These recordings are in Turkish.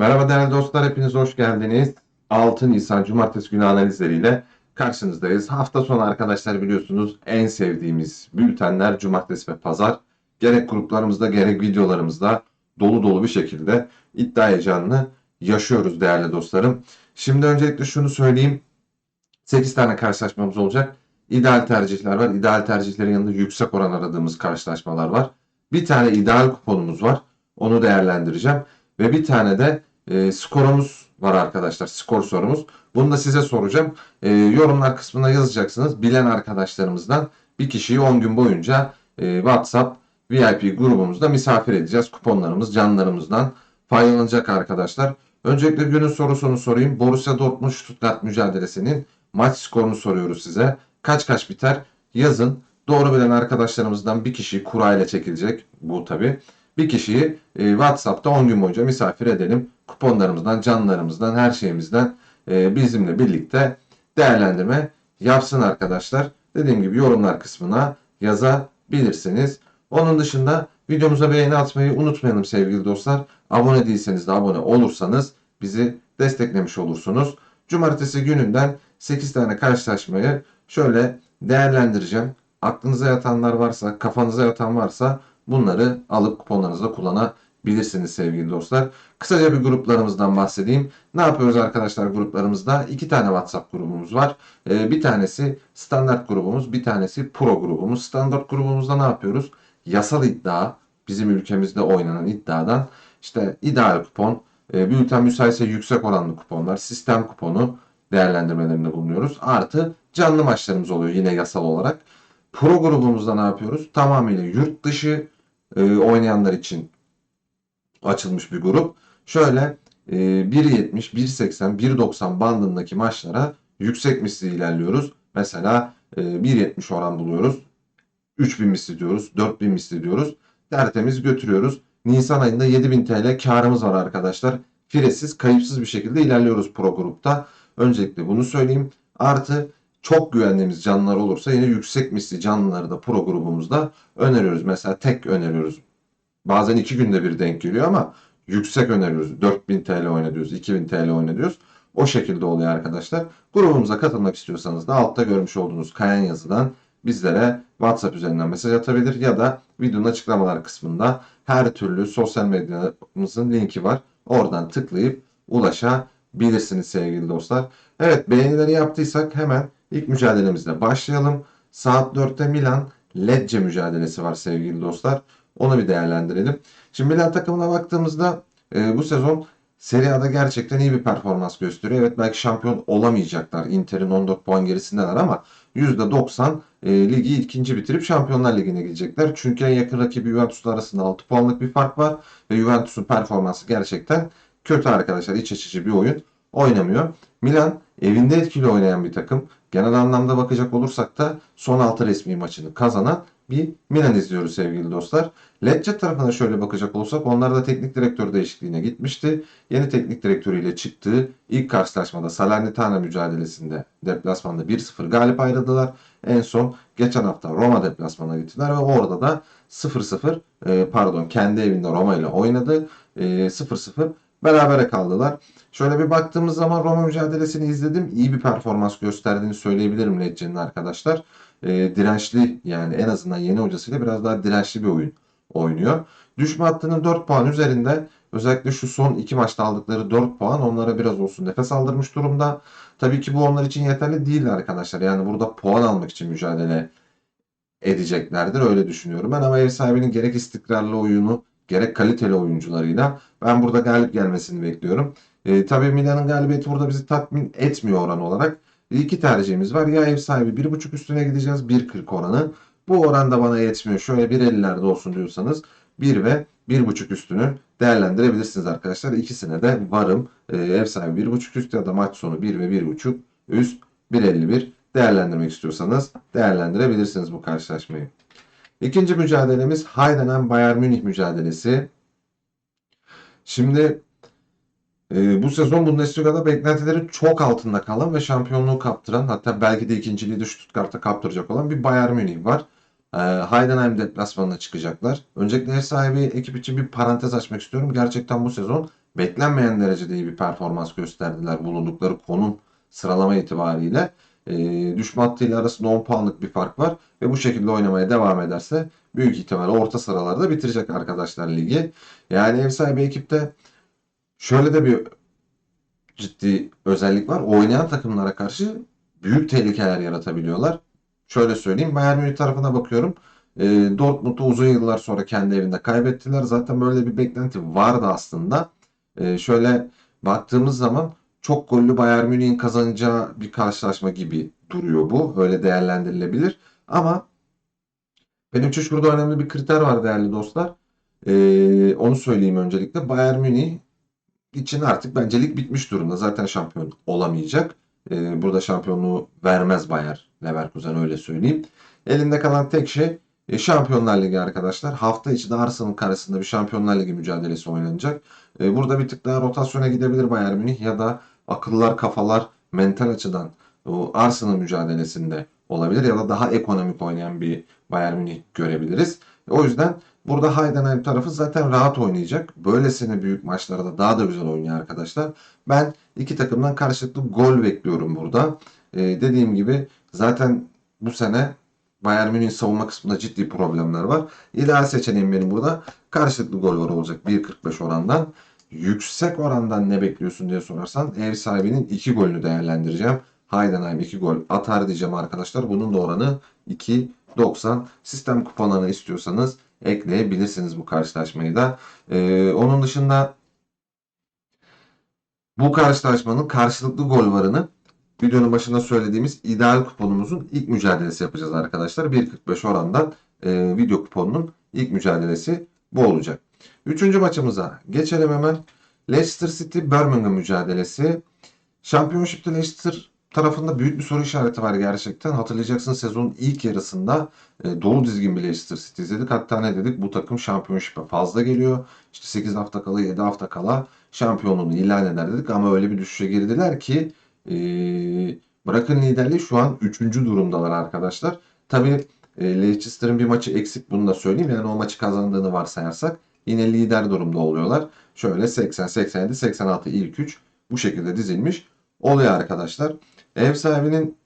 Merhaba değerli dostlar, hepiniz hoş geldiniz. 6 Nisan Cumartesi günü analizleriyle karşınızdayız. Hafta sonu arkadaşlar biliyorsunuz en sevdiğimiz bültenler Cumartesi ve Pazar. Gerek gruplarımızda gerek videolarımızda dolu dolu bir şekilde iddia heyecanını yaşıyoruz değerli dostlarım. Şimdi öncelikle şunu söyleyeyim. 8 tane karşılaşmamız olacak. İdeal tercihler var. İdeal tercihlerin yanında yüksek oran aradığımız karşılaşmalar var. Bir tane ideal kuponumuz var. Onu değerlendireceğim. Ve bir tane de e, skorumuz var arkadaşlar. Skor sorumuz. Bunu da size soracağım. E, yorumlar kısmına yazacaksınız. Bilen arkadaşlarımızdan bir kişiyi 10 gün boyunca e, WhatsApp VIP grubumuzda misafir edeceğiz. Kuponlarımız, canlarımızdan faydalanacak arkadaşlar. Öncelikle günün sorusunu sorayım. Borussia Dortmund Stuttgart mücadelesinin maç skorunu soruyoruz size. Kaç kaç biter? Yazın. Doğru bilen arkadaşlarımızdan bir kişi kura ile çekilecek. Bu tabi. Bir kişiyi e, WhatsApp'ta 10 gün boyunca misafir edelim. Kuponlarımızdan, canlarımızdan, her şeyimizden e, bizimle birlikte değerlendirme yapsın arkadaşlar. Dediğim gibi yorumlar kısmına yazabilirsiniz. Onun dışında videomuza beğeni atmayı unutmayalım sevgili dostlar. Abone değilseniz de abone olursanız bizi desteklemiş olursunuz. Cumartesi gününden 8 tane karşılaşmayı şöyle değerlendireceğim. Aklınıza yatanlar varsa, kafanıza yatan varsa bunları alıp kuponlarınızda kullanabilirsiniz sevgili dostlar. Kısaca bir gruplarımızdan bahsedeyim. Ne yapıyoruz arkadaşlar gruplarımızda? İki tane WhatsApp grubumuz var. Ee, bir tanesi standart grubumuz, bir tanesi pro grubumuz. Standart grubumuzda ne yapıyoruz? Yasal iddia, bizim ülkemizde oynanan iddiadan işte ideal kupon, e, bülten müsaitse yüksek oranlı kuponlar, sistem kuponu değerlendirmelerinde bulunuyoruz. Artı canlı maçlarımız oluyor yine yasal olarak. Pro grubumuzda ne yapıyoruz? Tamamıyla yurt dışı e, oynayanlar için açılmış bir grup. Şöyle e, 1.70, 1.80, 1.90 bandındaki maçlara yüksek misli ilerliyoruz. Mesela e, 1.70 oran buluyoruz. 3000 misli diyoruz, 4000 misli diyoruz. Tertemiz götürüyoruz. Nisan ayında 7000 TL karımız var arkadaşlar. Firesiz, kayıpsız bir şekilde ilerliyoruz pro grupta. Öncelikle bunu söyleyeyim. Artı çok güvendiğimiz canlılar olursa yine yüksek misli canlıları da pro grubumuzda öneriyoruz. Mesela tek öneriyoruz. Bazen iki günde bir denk geliyor ama yüksek öneriyoruz. 4000 TL oynatıyoruz, 2000 TL oynatıyoruz. O şekilde oluyor arkadaşlar. Grubumuza katılmak istiyorsanız da altta görmüş olduğunuz kayan yazıdan bizlere WhatsApp üzerinden mesaj atabilir ya da videonun açıklamalar kısmında her türlü sosyal medyamızın linki var. Oradan tıklayıp ulaşabilirsiniz sevgili dostlar. Evet beğenileri yaptıysak hemen ilk mücadelemizle başlayalım. Saat 4'te Milan Lecce mücadelesi var sevgili dostlar. Onu bir değerlendirelim. Şimdi Milan takımına baktığımızda e, bu sezon Serie A'da gerçekten iyi bir performans gösteriyor. Evet belki şampiyon olamayacaklar. Inter'in 14 puan gerisindeler ama %90 e, ligi ikinci bitirip Şampiyonlar Ligi'ne gidecekler. Çünkü en yakın rakibi Juventus'la arasında 6 puanlık bir fark var. Ve Juventus'un performansı gerçekten kötü arkadaşlar. İç açıcı bir oyun oynamıyor. Milan evinde etkili oynayan bir takım. Genel anlamda bakacak olursak da son 6 resmi maçını kazanan bir Milan izliyoruz sevgili dostlar. Lecce tarafına şöyle bakacak olursak onlar da teknik direktör değişikliğine gitmişti. Yeni teknik direktörüyle çıktığı ilk karşılaşmada Salernitana mücadelesinde deplasmanda 1-0 galip ayrıldılar. En son geçen hafta Roma deplasmana gittiler ve orada da 0-0 e, pardon kendi evinde Roma ile oynadı. E, 0-0 berabere kaldılar. Şöyle bir baktığımız zaman Roma mücadelesini izledim. İyi bir performans gösterdiğini söyleyebilirim Lecce'nin arkadaşlar. E, dirençli yani en azından yeni hocasıyla biraz daha dirençli bir oyun oynuyor. Düşme hattının 4 puan üzerinde özellikle şu son iki maçta aldıkları 4 puan onlara biraz olsun nefes aldırmış durumda. Tabii ki bu onlar için yeterli değil arkadaşlar. Yani burada puan almak için mücadele edeceklerdir öyle düşünüyorum ben ama ev sahibinin gerek istikrarlı oyunu gerek kaliteli oyuncularıyla ben burada galip gelmesini bekliyorum. E, tabii Milan'ın galibiyeti burada bizi tatmin etmiyor oran olarak. İki tercihimiz var. Ya ev sahibi 1.5 üstüne gideceğiz 1.40 oranı. Bu oran da bana yetmiyor. Şöyle 1.50'lerde olsun diyorsanız 1 ve 1.5 üstünü değerlendirebilirsiniz arkadaşlar. İkisine de varım. E, ev sahibi 1.5 üst ya da maç sonu 1 ve 1.5 üst 1.51 değerlendirmek istiyorsanız değerlendirebilirsiniz bu karşılaşmayı. İkinci mücadelemiz Heidenheim Bayern Münih mücadelesi. Şimdi e, bu sezon Bundesliga'da beklentilerin çok altında kalan ve şampiyonluğu kaptıran hatta belki de ikinciliği de Stuttgart'a kaptıracak olan bir Bayern Münih var. E, Heidenheim deplasmanına çıkacaklar. Öncelikle ev sahibi ekip için bir parantez açmak istiyorum. Gerçekten bu sezon beklenmeyen derecede iyi bir performans gösterdiler bulundukları konum sıralama itibariyle. E, düşme hattıyla arasında 10 puanlık bir fark var ve bu şekilde oynamaya devam ederse büyük ihtimalle orta sıralarda bitirecek arkadaşlar ligi. Yani ev sahibi ekipte şöyle de bir ciddi özellik var. Oynayan takımlara karşı büyük tehlikeler yaratabiliyorlar. Şöyle söyleyeyim. Bayern Münih tarafına bakıyorum. E, Dortmund'u uzun yıllar sonra kendi evinde kaybettiler. Zaten böyle bir beklenti vardı aslında. E, şöyle baktığımız zaman çok gollü Bayern Münih'in kazanacağı bir karşılaşma gibi duruyor bu. Öyle değerlendirilebilir. Ama benim için şurada önemli bir kriter var değerli dostlar. E, onu söyleyeyim öncelikle. Bayern Münih için artık bence lig bitmiş durumda. Zaten şampiyon olamayacak. Ee, burada şampiyonluğu vermez Bayer Leverkusen öyle söyleyeyim. Elinde kalan tek şey e, Şampiyonlar Ligi arkadaşlar. Hafta içi de Arsenal karşısında bir Şampiyonlar Ligi mücadelesi oynanacak. Ee, burada bir tık daha rotasyona gidebilir Bayern Münih ya da akıllar kafalar mental açıdan o Arsenal mücadelesinde olabilir ya da daha ekonomik oynayan bir Bayern Münih görebiliriz. O yüzden Burada Heidenheim tarafı zaten rahat oynayacak. Böylesine büyük maçlarda daha da güzel oynuyor arkadaşlar. Ben iki takımdan karşılıklı gol bekliyorum burada. Ee, dediğim gibi zaten bu sene Bayern Münih'in savunma kısmında ciddi problemler var. İdeal seçeneğim benim burada karşılıklı gol var olacak 1.45 orandan. Yüksek orandan ne bekliyorsun diye sorarsan ev sahibinin 2 golünü değerlendireceğim. Heidenheim 2 gol atar diyeceğim arkadaşlar. Bunun da oranı 2.90. Sistem kuponlarını istiyorsanız ekleyebilirsiniz bu karşılaşmayı da. Ee, onun dışında bu karşılaşmanın karşılıklı gol varını videonun başında söylediğimiz ideal kuponumuzun ilk mücadelesi yapacağız arkadaşlar. 1.45 orandan e, video kuponunun ilk mücadelesi bu olacak. Üçüncü maçımıza geçelim hemen. Leicester City Birmingham mücadelesi. Championship'te Leicester tarafında büyük bir soru işareti var gerçekten. Hatırlayacaksın sezonun ilk yarısında e, dolu dizgin bir Leicester City izledik. Hatta ne dedik? Bu takım şampiyonşipe fazla geliyor. İşte 8 hafta kala 7 hafta kala şampiyonluğunu ilan eder dedik. Ama öyle bir düşüşe girdiler ki e, bırakın liderliği şu an 3. durumdalar arkadaşlar. Tabii e, Leicester'ın bir maçı eksik bunu da söyleyeyim. Yani o maçı kazandığını varsayarsak yine lider durumda oluyorlar. Şöyle 80, 87, 86 ilk 3 bu şekilde dizilmiş oluyor arkadaşlar. Ev sahibinin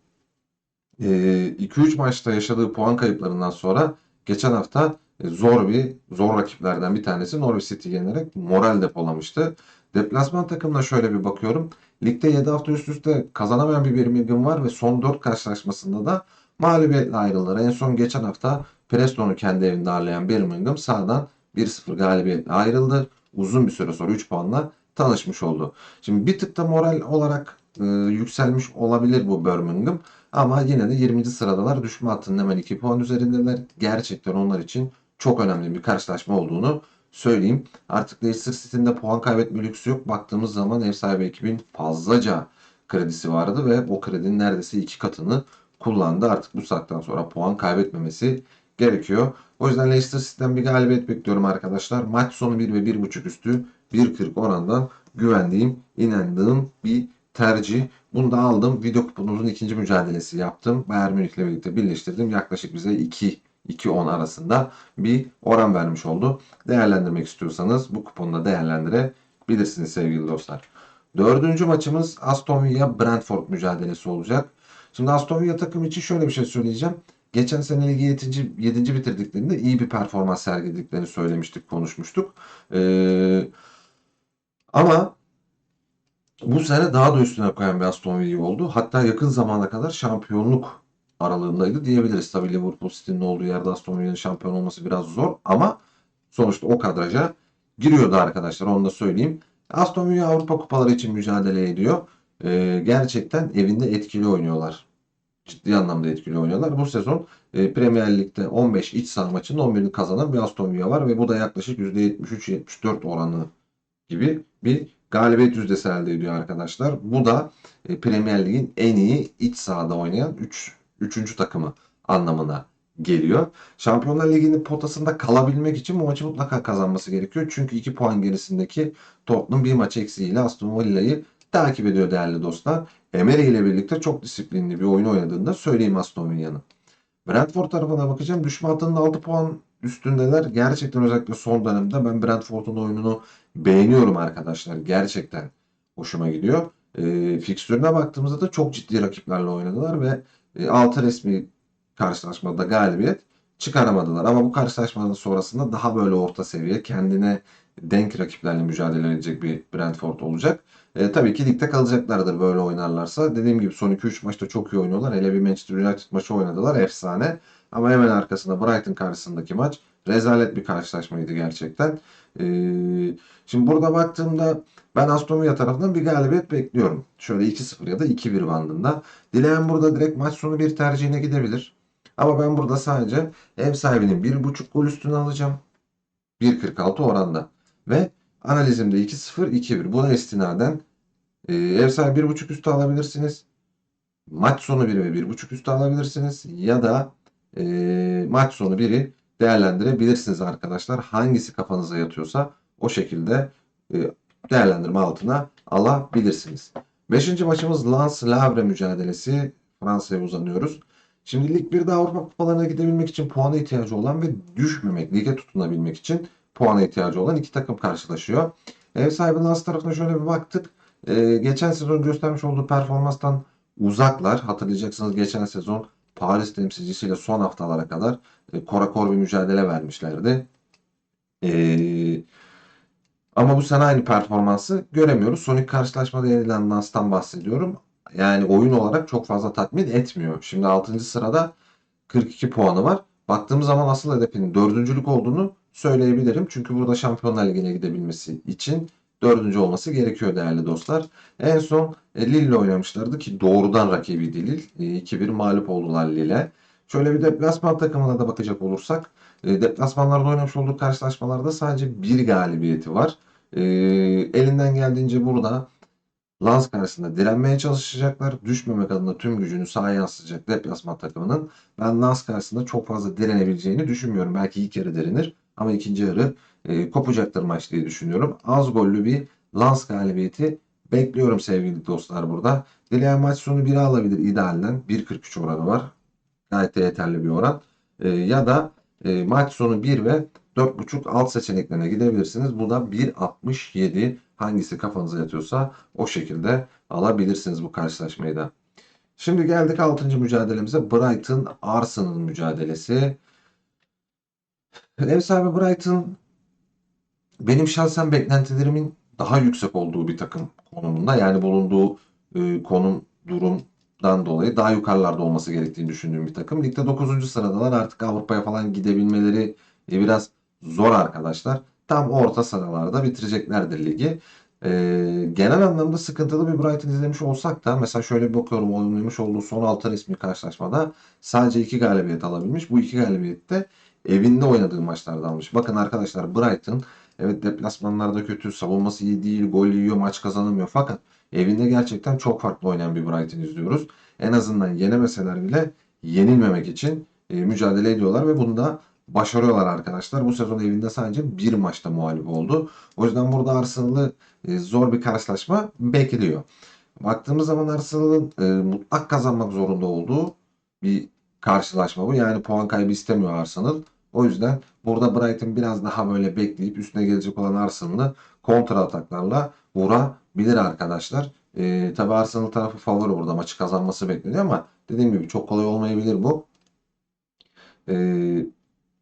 2-3 maçta yaşadığı puan kayıplarından sonra geçen hafta e, zor bir zor rakiplerden bir tanesi Norwich City yenerek moral depolamıştı. Deplasman takımına şöyle bir bakıyorum. Ligde 7 hafta üst üste kazanamayan bir Birmingham var ve son 4 karşılaşmasında da mağlubiyetle ayrıldılar. En son geçen hafta Preston'u kendi evinde ağırlayan Birmingham sağdan 1-0 galibiyetle ayrıldı. Uzun bir süre sonra 3 puanla tanışmış oldu. Şimdi bir tık da moral olarak e, yükselmiş olabilir bu Birmingham. Ama yine de 20. sıradalar. Düşme hattının hemen 2 puan üzerindeler. Gerçekten onlar için çok önemli bir karşılaşma olduğunu söyleyeyim. Artık Leicester City'nin de puan kaybetme lüksü yok. Baktığımız zaman ev sahibi ekibin fazlaca kredisi vardı ve o kredinin neredeyse iki katını kullandı. Artık bu saatten sonra puan kaybetmemesi gerekiyor. O yüzden Leicester City'den bir galibiyet bekliyorum arkadaşlar. Maç sonu 1 ve 1.5 üstü 1.40 orandan güvendiğim, inandığım bir tercih. Bunu da aldım. Video kuponumuzun ikinci mücadelesi yaptım. Bayern Münih ile birlikte birleştirdim. Yaklaşık bize 2 2-10 arasında bir oran vermiş oldu. Değerlendirmek istiyorsanız bu kuponda değerlendirebilirsiniz sevgili dostlar. Dördüncü maçımız Aston Villa Brentford mücadelesi olacak. Şimdi Aston Villa takım için şöyle bir şey söyleyeceğim. Geçen sene ligi 7. 7. bitirdiklerinde iyi bir performans sergilediklerini söylemiştik, konuşmuştuk. Ee, ama bu sene daha da üstüne koyan bir Aston Villa oldu. Hatta yakın zamana kadar şampiyonluk aralığındaydı diyebiliriz. Tabii Liverpool City'nin olduğu yerde Aston Villa'nın şampiyon olması biraz zor ama sonuçta o kadraja giriyordu arkadaşlar onu da söyleyeyim. Aston Villa Avrupa kupaları için mücadele ediyor. Ee, gerçekten evinde etkili oynuyorlar. Ciddi anlamda etkili oynuyorlar. Bu sezon e, Premier Lig'de 15 iç saha maçının 11'ini kazanan bir Aston Villa var ve bu da yaklaşık %73-74 oranı gibi bir galibiyet yüzdesi elde ediyor arkadaşlar. Bu da e, Premier Lig'in en iyi iç sahada oynayan 3. Üç, 3. takımı anlamına geliyor. Şampiyonlar Ligi'nin potasında kalabilmek için bu maçı mutlaka kazanması gerekiyor. Çünkü 2 puan gerisindeki Tottenham bir maç eksiğiyle Aston Villa'yı takip ediyor değerli dostlar. Emery ile birlikte çok disiplinli bir oyun oynadığını söyleyeyim Aston Villa'nın. Brentford tarafına bakacağım. Düşme hattının 6 puan üstündeler. Gerçekten özellikle son dönemde ben Brentford'un oyununu beğeniyorum arkadaşlar. Gerçekten hoşuma gidiyor. E, fikstürüne baktığımızda da çok ciddi rakiplerle oynadılar ve e, 6 resmi karşılaşmada galibiyet çıkaramadılar. Ama bu karşılaşmanın sonrasında daha böyle orta seviye kendine denk rakiplerle mücadele edecek bir Brentford olacak. E, tabii ki ligde kalacaklardır böyle oynarlarsa. Dediğim gibi son 2-3 maçta çok iyi oynuyorlar. Hele bir Manchester United maçı oynadılar. Efsane. Ama hemen arkasında Brighton karşısındaki maç rezalet bir karşılaşmaydı gerçekten. E, şimdi burada baktığımda ben Aston Villa tarafından bir galibiyet bekliyorum. Şöyle 2-0 ya da 2-1 bandında. Dileyen burada direkt maç sonu bir tercihine gidebilir. Ama ben burada sadece ev sahibinin 1.5 gol üstüne alacağım. 1.46 oranda. Ve analizimde 2-0, 2-1. Buna istinaden e, ev sahibi 1.5 üstü alabilirsiniz. Maç sonu 1 ve 1.5 üstü alabilirsiniz. Ya da e, maç sonu 1'i değerlendirebilirsiniz arkadaşlar. Hangisi kafanıza yatıyorsa o şekilde e, değerlendirme altına alabilirsiniz. Beşinci maçımız Lens Lavre mücadelesi. Fransa'ya uzanıyoruz. Şimdi Lig 1'de Avrupa kupalarına gidebilmek için puana ihtiyacı olan ve düşmemek, lige tutunabilmek için puana ihtiyacı olan iki takım karşılaşıyor. Ev sahibi Lens tarafına şöyle bir baktık. Ee, geçen sezon göstermiş olduğu performanstan uzaklar. Hatırlayacaksınız geçen sezon Paris temsilcisiyle son haftalara kadar e, korakor bir mücadele vermişlerdi. Ee, ama bu sene aynı performansı göremiyoruz. Son iki karşılaşmada yenilen Lens'tan bahsediyorum. Yani oyun olarak çok fazla tatmin etmiyor. Şimdi 6. sırada 42 puanı var. Baktığımız zaman asıl hedefinin dördüncülük olduğunu söyleyebilirim. Çünkü burada Şampiyonlar Ligi'ne gidebilmesi için dördüncü olması gerekiyor değerli dostlar. En son e, Lille ile oynamışlardı ki doğrudan rakibiydi Lille. E, 2-1 mağlup oldular Lille'e. Şöyle bir deplasman takımına da bakacak olursak e, deplasmanlarda oynamış olduğu karşılaşmalarda sadece bir galibiyeti var. E, elinden geldiğince burada Lens karşısında direnmeye çalışacaklar. Düşmemek adına tüm gücünü sahaya yansıtacak deplasman takımının. Ben Lens karşısında çok fazla direnebileceğini düşünmüyorum. Belki ilk yarı direnir ama ikinci yarı e, kopacaktır maç diye düşünüyorum. Az gollü bir Lens galibiyeti bekliyorum sevgili dostlar burada. Dileyen maç sonu 1'e alabilir idealden. 1.43 oranı var. Gayet yeterli bir oran. E, ya da e, maç sonu 1 ve 4.5 alt seçeneklerine gidebilirsiniz. Bu da 1.67 hangisi kafanıza yatıyorsa o şekilde alabilirsiniz bu karşılaşmayı da. Şimdi geldik 6. mücadelemize. Brighton Arsenal mücadelesi. Ev sahibi Brighton benim şahsen beklentilerimin daha yüksek olduğu bir takım konumunda. Yani bulunduğu e, konum durumdan dolayı daha yukarılarda olması gerektiğini düşündüğüm bir takım. Ligde 9. sıradalar. Artık Avrupa'ya falan gidebilmeleri e, biraz zor arkadaşlar. Tam orta sıralarda bitireceklerdir ligi. Ee, genel anlamda sıkıntılı bir Brighton izlemiş olsak da mesela şöyle bir bakıyorum oynamış olduğu son 6 resmi karşılaşmada sadece 2 galibiyet alabilmiş. Bu 2 galibiyette evinde oynadığı maçlarda almış. Bakın arkadaşlar Brighton evet deplasmanlarda kötü, savunması iyi değil, gol yiyor, maç kazanamıyor. Fakat evinde gerçekten çok farklı oynayan bir Brighton izliyoruz. En azından yenemeseler bile yenilmemek için e, mücadele ediyorlar ve bunda başarıyorlar arkadaşlar. Bu sezon evinde sadece bir maçta muhalif oldu. O yüzden burada Arsenal'ı e, zor bir karşılaşma bekliyor. Baktığımız zaman Arsenal'ın e, mutlak kazanmak zorunda olduğu bir karşılaşma bu. Yani puan kaybı istemiyor Arsenal. O yüzden burada Brighton biraz daha böyle bekleyip üstüne gelecek olan Arsenal'ı kontra ataklarla vurabilir arkadaşlar. E, tabi Arsenal tarafı favori burada maçı kazanması bekleniyor ama dediğim gibi çok kolay olmayabilir bu. E,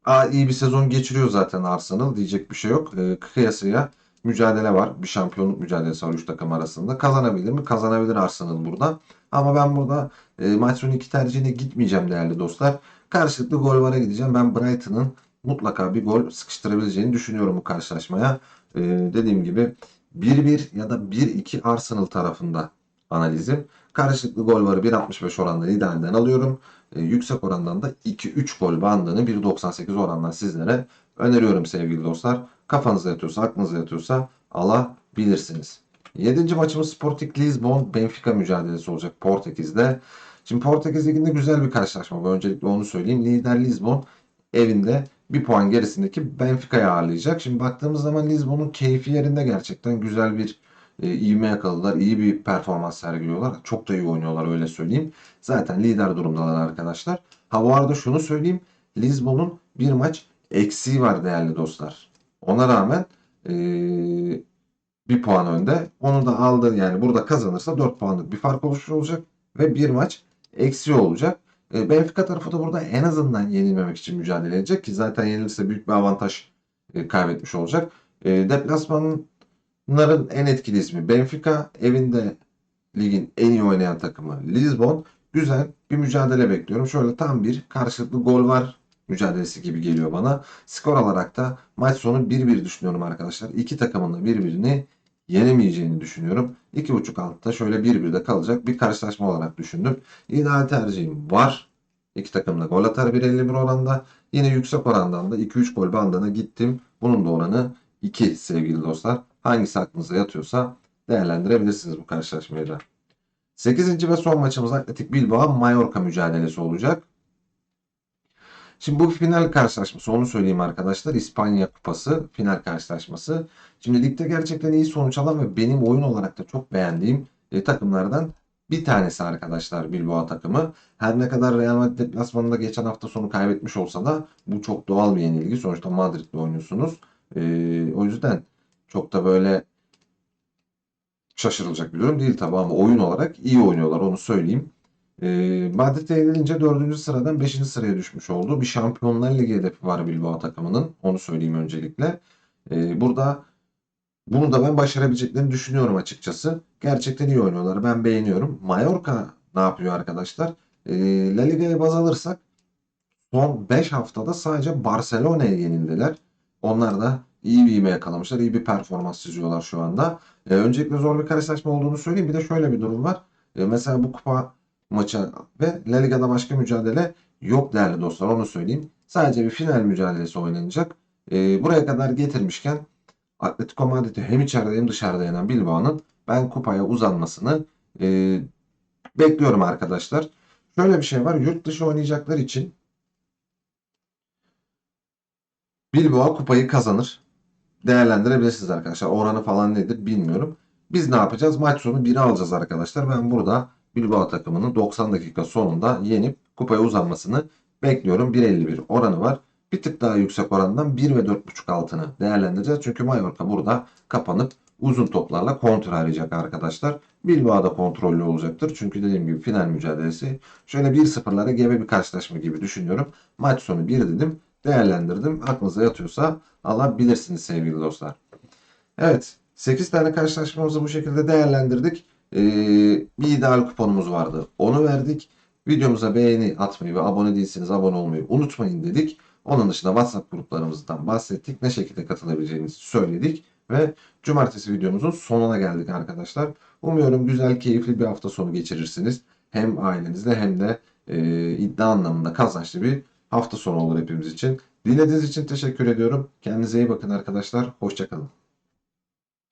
Aa, iyi bir sezon geçiriyor zaten Arsenal. Diyecek bir şey yok. E, kıyasıya mücadele var. Bir şampiyonluk mücadelesi var 3 takım arasında. Kazanabilir mi? Kazanabilir Arsenal burada. Ama ben burada e, maç sonu 2 tercihine gitmeyeceğim değerli dostlar. Karşılıklı gol vara gideceğim. Ben Brighton'ın mutlaka bir gol sıkıştırabileceğini düşünüyorum bu karşılaşmaya. E, dediğim gibi 1-1 ya da 1-2 Arsenal tarafında analizim. Karşılıklı gol varı 1.65 oranla idealden alıyorum. E, yüksek orandan da 2-3 gol bandını 1.98 orandan sizlere öneriyorum sevgili dostlar. Kafanıza yatıyorsa, aklınıza yatıyorsa alabilirsiniz. 7. maçımız Sporting Lisbon Benfica mücadelesi olacak Portekiz'de. Şimdi Portekiz Ligi'nde güzel bir karşılaşma bu. Öncelikle onu söyleyeyim. Lider Lisbon evinde bir puan gerisindeki Benfica'yı ağırlayacak. Şimdi baktığımız zaman Lisbon'un keyfi yerinde gerçekten güzel bir e, ivme yakaladılar. iyi bir performans sergiliyorlar. Çok da iyi oynuyorlar öyle söyleyeyim. Zaten lider durumdalar arkadaşlar. Ha bu arada şunu söyleyeyim. Lisbon'un bir maç eksiği var değerli dostlar. Ona rağmen e, bir puan önde. Onu da aldı yani burada kazanırsa 4 puanlık bir fark oluşmuş olacak ve bir maç eksiği olacak. E, Benfica tarafı da burada en azından yenilmemek için mücadele edecek ki zaten yenilirse büyük bir avantaj e, kaybetmiş olacak. E, deplasmanların en etkili ismi Benfica, evinde ligin en iyi oynayan takımı Lisbon. Güzel bir mücadele bekliyorum. Şöyle tam bir karşılıklı gol var mücadelesi gibi geliyor bana. Skor olarak da maç sonu 1-1 düşünüyorum arkadaşlar. İki takımın da birbirini yenemeyeceğini düşünüyorum. 2.5 altta şöyle 1-1'de kalacak bir karşılaşma olarak düşündüm. İdeal tercihim var. İki takım da gol atar 1.51 oranda. Yine yüksek orandan da 2-3 gol bandına gittim. Bunun da oranı 2 sevgili dostlar. Hangisi aklınıza yatıyorsa değerlendirebilirsiniz bu karşılaşmayı da. 8. ve son maçımız Atletik Bilbao Mallorca mücadelesi olacak. Şimdi bu final karşılaşması onu söyleyeyim arkadaşlar. İspanya Kupası final karşılaşması. Şimdi ligde gerçekten iyi sonuç alan ve benim oyun olarak da çok beğendiğim e, takımlardan bir tanesi arkadaşlar Bilbao takımı. Her ne kadar Real Madrid deplasmanında geçen hafta sonu kaybetmiş olsa da bu çok doğal bir yenilgi. Sonuçta Madrid'de oynuyorsunuz. E, o yüzden çok da böyle şaşırılacak bir durum değil tabii ama oyun olarak iyi oynuyorlar onu söyleyeyim. E, Madrid'e yenilince 4. sıradan 5. sıraya düşmüş oldu. Bir Şampiyonlar Ligi hedefi var Bilbao takımının. Onu söyleyeyim öncelikle. E, burada bunu da ben başarabileceklerini düşünüyorum açıkçası. Gerçekten iyi oynuyorlar. Ben beğeniyorum. Mallorca ne yapıyor arkadaşlar? E, La Liga'ya baz alırsak son 5 haftada sadece Barcelona'ya yenildiler. Onlar da iyi bir ivme yakalamışlar. iyi bir performans çiziyorlar şu anda. E, öncelikle zor bir karşılaşma olduğunu söyleyeyim. Bir de şöyle bir durum var. E, mesela bu kupa maçı ve La Liga'da başka mücadele yok değerli dostlar. Onu söyleyeyim. Sadece bir final mücadelesi oynanacak. E, buraya kadar getirmişken Atletico Madrid'i hem içeride hem dışarıda yenen Bilbao'nun ben kupaya uzanmasını e, bekliyorum arkadaşlar. Şöyle bir şey var. Yurt dışı oynayacaklar için Bilbao kupayı kazanır. Değerlendirebilirsiniz arkadaşlar. Oranı falan nedir bilmiyorum. Biz ne yapacağız? Maç sonu 1'i alacağız arkadaşlar. Ben burada Bilbao takımının 90 dakika sonunda yenip kupaya uzanmasını bekliyorum. 1.51 oranı var. Bir tık daha yüksek orandan 1 ve 4.5 altını değerlendireceğiz. Çünkü Mallorca burada kapanıp uzun toplarla kontrol arayacak arkadaşlar. Bilbao da kontrollü olacaktır. Çünkü dediğim gibi final mücadelesi. Şöyle 1-0'lara gebe bir karşılaşma gibi düşünüyorum. Maç sonu 1 dedim. Değerlendirdim. Aklınıza yatıyorsa alabilirsiniz sevgili dostlar. Evet. 8 tane karşılaşmamızı bu şekilde değerlendirdik. Ee, bir ideal kuponumuz vardı. Onu verdik. Videomuza beğeni atmayı ve abone değilseniz abone olmayı unutmayın dedik. Onun dışında WhatsApp gruplarımızdan bahsettik. Ne şekilde katılabileceğinizi söyledik. Ve cumartesi videomuzun sonuna geldik arkadaşlar. Umuyorum güzel, keyifli bir hafta sonu geçirirsiniz. Hem ailenizle hem de e, iddia anlamında kazançlı bir hafta sonu olur hepimiz için. Dinlediğiniz için teşekkür ediyorum. Kendinize iyi bakın arkadaşlar. Hoşçakalın.